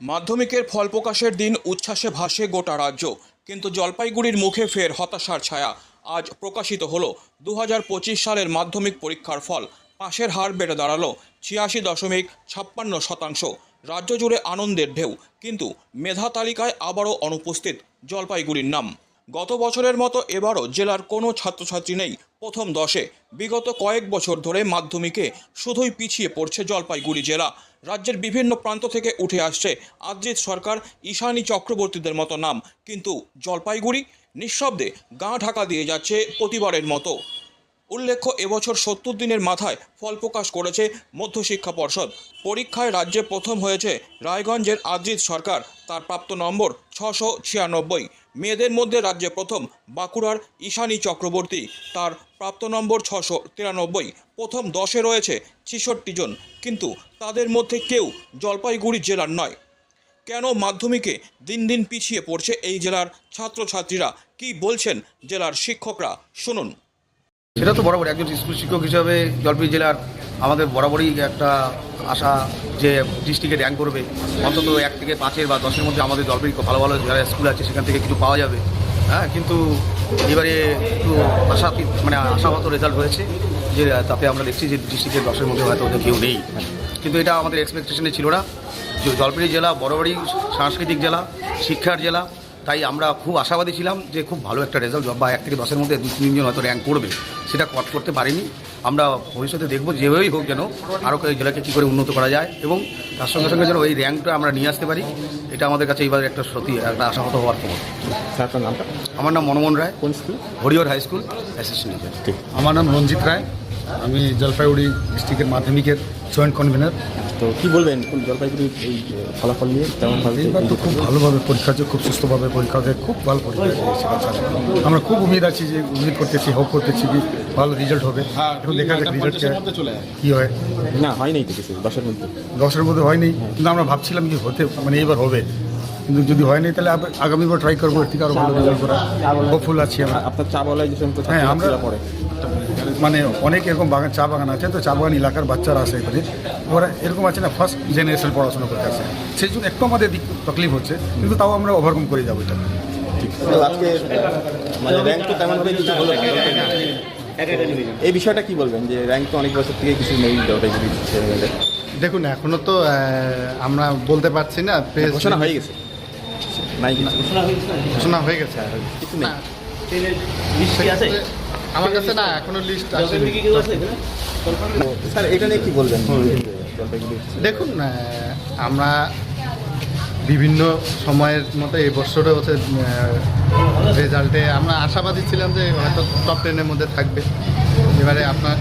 মাধ্যমিকের ফল প্রকাশের দিন উচ্ছ্বাসে ভাসে গোটা রাজ্য, কিন্তু জলপাইগুড়ির মুখে ফের হতাশার ছায়া। আজ প্রকাশিত হলো দু সালের মাধ্যমিক পরীক্ষার ফল। পাশের হার বেড়ে দাঁড়াল ছিয়াশি দশমিক ছাপ্পান্ন শতাংশ। রাজ্য জুড়ে আনন্দের ঢেউ, কিন্তু মেধা তালিকায় আবারও অনুপস্থিত জলপাইগুড়ির নাম। গত বছরের মতো এবারও জেলার কোনো ছাত্রছাত্রী নেই প্রথম দশে। বিগত কয়েক বছর ধরে মাধ্যমিকে শুধুই পিছিয়ে পড়ছে জলপাইগুড়ি জেলা। রাজ্যের বিভিন্ন প্রান্ত থেকে উঠে আসছে আদ্রিত সরকার, ঈশানী চক্রবর্তীদের মতো নাম। কিন্তু জলপাইগুড়ি নিঃশব্দে গা ঢাকা দিয়ে যাচ্ছে প্রতিবারের মতো। উল্লেখ্য, এবছর সত্তর দিনের মাথায় ফল প্রকাশ করেছে মধ্যশিক্ষা পর্ষদ। পরীক্ষায় রাজ্যে প্রথম হয়েছে রায়গঞ্জের আদ্রিত সরকার। তার প্রাপ্ত নম্বর ছশো ছিয়ানব্বই। মেয়েদের মধ্যে রাজ্যে প্রথম বাঁকুড়ার ঈশানী চক্রবর্তী। তার প্রাপ্ত নম্বর ছশো তিরানব্বই। প্রথম দশে রয়েছে ছেষট্টি জন। কিন্তু তাদের মধ্যে কেউ জলপাইগুড়ি জেলার নয়। কেন মাধ্যমিকে দিন দিন পিছিয়ে পড়ছে এই জেলার ছাত্রছাত্রীরা? কি বলছেন জেলার শিক্ষকরা? শুনুন। সেটা তো বরাবর একজন স্কুল শিক্ষক হিসাবে জলপাইগুড়ি জেলার আমাদের বরাবরই একটা আশা যে ডিস্ট্রিক্টে র্যাঙ্ক করবে। অন্তত এক থেকে পাঁচের বা দশের মধ্যে আমাদের জলপাইগুড়ি ভালো ভালো যারা স্কুল আছে সেখান থেকে কিছু পাওয়া যাবে। হ্যাঁ কিন্তু এবারে একটু আশা মানে আশাগত রেজাল্ট হয়েছে যে তাতে আমরা দেখছি যে ডিস্ট্রিক্টের দশের মধ্যে হয়তো ওদের কেউ নেই। কিন্তু এটা আমাদের এক্সপেকটেশনে ছিল না। যে জলপাইগুড়ি জেলা বরাবরই সাংস্কৃতিক জেলা, শিক্ষার জেলা। তাই আমরা খুব আশাবাদী ছিলাম যে খুব ভালো একটা রেজাল্ট বা এক থেকে দশের মধ্যে দু তিনজন হয়তো র্যাঙ্ক করবে। সেটা কট করতে পারিনি। আমরা ভবিষ্যতে দেখব যেভাবেই হোক যেন আরও এই জেলাকে কী করে উন্নত করা যায় এবং তার সঙ্গে সঙ্গে যেন এই র্যাঙ্কটা আমরা নিয়ে আসতে পারি এটা আমাদের কাছে এইবার একটা সত্যি একটা আশাহত হওয়ার খবর। আপনার নামটা? আমার নাম মনমোহন রায়। কোন school? Harihar high school assistant আমার নাম রঞ্জিত রায়। আমি জলপাইগুড়ি ডিস্ট্রিক্টের মাধ্যমিকের জয়েন্ট কনভেনার। তো কি বলবেন? জলপাইগুড়ি এই ফলাফল নিয়ে তেমন ভাবে এইবার তো খুব ভালোভাবে পরীক্ষা হচ্ছে খুব সুস্থভাবে পরীক্ষা হচ্ছে খুব ভালো পরীক্ষা আমরা খুব উমিদ আছি যে উমিদ করতেছি হোপ করতেছি কি ভালো রেজাল্ট হবে। এখন দেখা যাক রেজাল্ট কি হয়। না হয় নাই তো কিছু দশের মধ্যে। দশের মধ্যে হয়নি কিন্তু আমরা ভাবছিলাম কি হতে মানে এইবার হবে। কিন্তু যদি হয়নি তাহলে আবার আগামীবার ট্রাই করব ঠিক থেকে আরও ভালো রেজাল্ট করা হোপফুল আছি আমরা। আপনার চা বলায় যে হ্যাঁ, আমরা- মানে অনেক এরকম বাগান চা বাগান আছে তো চা বাগান এলাকার বাচ্চারা আসে এখানে ওরা এরকম আছে না ফার্স্ট জেনারেশন পড়াশোনা করতে আসে। সেই জন্য একটু আমাদের দিক তকলিফ হচ্ছে কিন্তু তাও আমরা ওভারকাম করে যাব এটা। আজকে মানে র্যাঙ্ক তো তেমন ভাবে কিছু হলো। এই বিষয়টা কি বলবেন যে র্যাঙ্ক তো অনেক বছর থেকে কিছু নেই। দেখুন এখনও তো আমরা বলতে পারছি না প্রেস ঘোষণা হয়ে গেছে। নাই ঘোষণা হয়ে গেছে কিছু নেই। সেক্ষেত্রে আমার কাছে না এখনও লিস্ট আসেনি। স্যার এটা নিয়ে কি বলবেন? দেখুন আমরা বিভিন্ন সময়ের মতো এই বছরও হচ্ছে রেজাল্টে আমরা আশাবাদী ছিলাম যে হয়তো টপ টেনের মধ্যে থাকবে। এবারে আপনার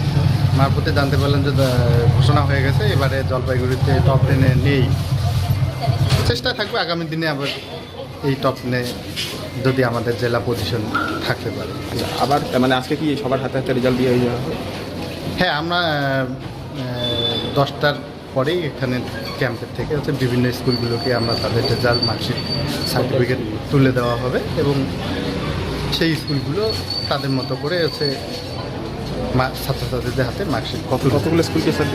মারফতে জানতে পারলাম যে ঘোষণা হয়ে গেছে এবারে জলপাইগুড়িতে টপ টেনে নেই। চেষ্টা থাকবে আগামী দিনে আবার এই টপ টেনে যদি আমাদের জেলা পজিশন থাকতে পারে আবার মানে আজকে কি সবার হাতে হাতে রেজাল্ট দিয়ে হয়ে যাওয়া? হ্যাঁ আমরা দশটার পরেই এখানে ক্যাম্পের থেকে হচ্ছে বিভিন্ন স্কুলগুলোকে আমরা তাদের রেজাল্ট মার্কশিট সার্টিফিকেট তুলে দেওয়া হবে এবং সেই স্কুলগুলো তাদের মতো করে হচ্ছে ছাত্রছাত্রীদের হাতে মার্কশিট কত কতগুলো স্কুলকে স্যার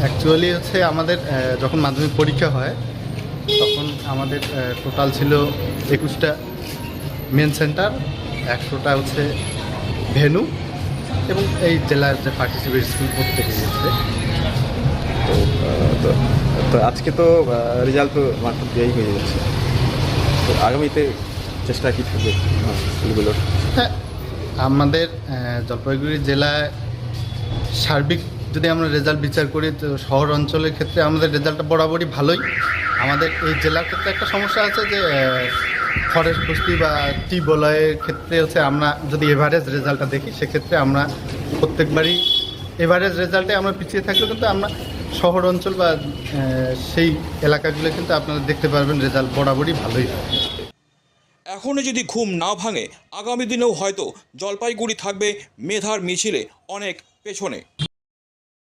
অ্যাকচুয়ালি হচ্ছে আমাদের যখন মাধ্যমিক পরীক্ষা হয় আমাদের টোটাল ছিল একুশটা মেন সেন্টার একশোটা হচ্ছে ভেনু এবং এই জেলার যে পার্টিসিপেট স্কুল প্রত্যেকে গিয়েছে। তো তো আজকে তো রেজাল্ট তো মাত্র দিয়েই হয়ে যাচ্ছে তো আগামীতে চেষ্টা কি থাকবে স্কুলগুলোর? হ্যাঁ আমাদের জলপাইগুড়ি জেলায় সার্বিক যদি আমরা রেজাল্ট বিচার করি তো শহর অঞ্চলের ক্ষেত্রে আমাদের রেজাল্টটা বরাবরই ভালোই। আমাদের এই জেলার ক্ষেত্রে একটা সমস্যা আছে যে ফরেস্ট বস্তি বা টি বলয়ের ক্ষেত্রে হচ্ছে আমরা যদি এভারেজ রেজাল্টটা দেখি, সেক্ষেত্রে আমরা প্রত্যেকবারই এভারেজ রেজাল্টে আমরা পিছিয়ে থাকলেও কিন্তু আমরা শহর অঞ্চল বা সেই এলাকাগুলো কিন্তু আপনারা দেখতে পারবেন রেজাল্ট বরাবরই ভালোই। এখনও যদি ঘুম না ভাঙে, আগামী দিনেও হয়তো জলপাইগুড়ি থাকবে মেধার মিছিলে অনেক পেছনে।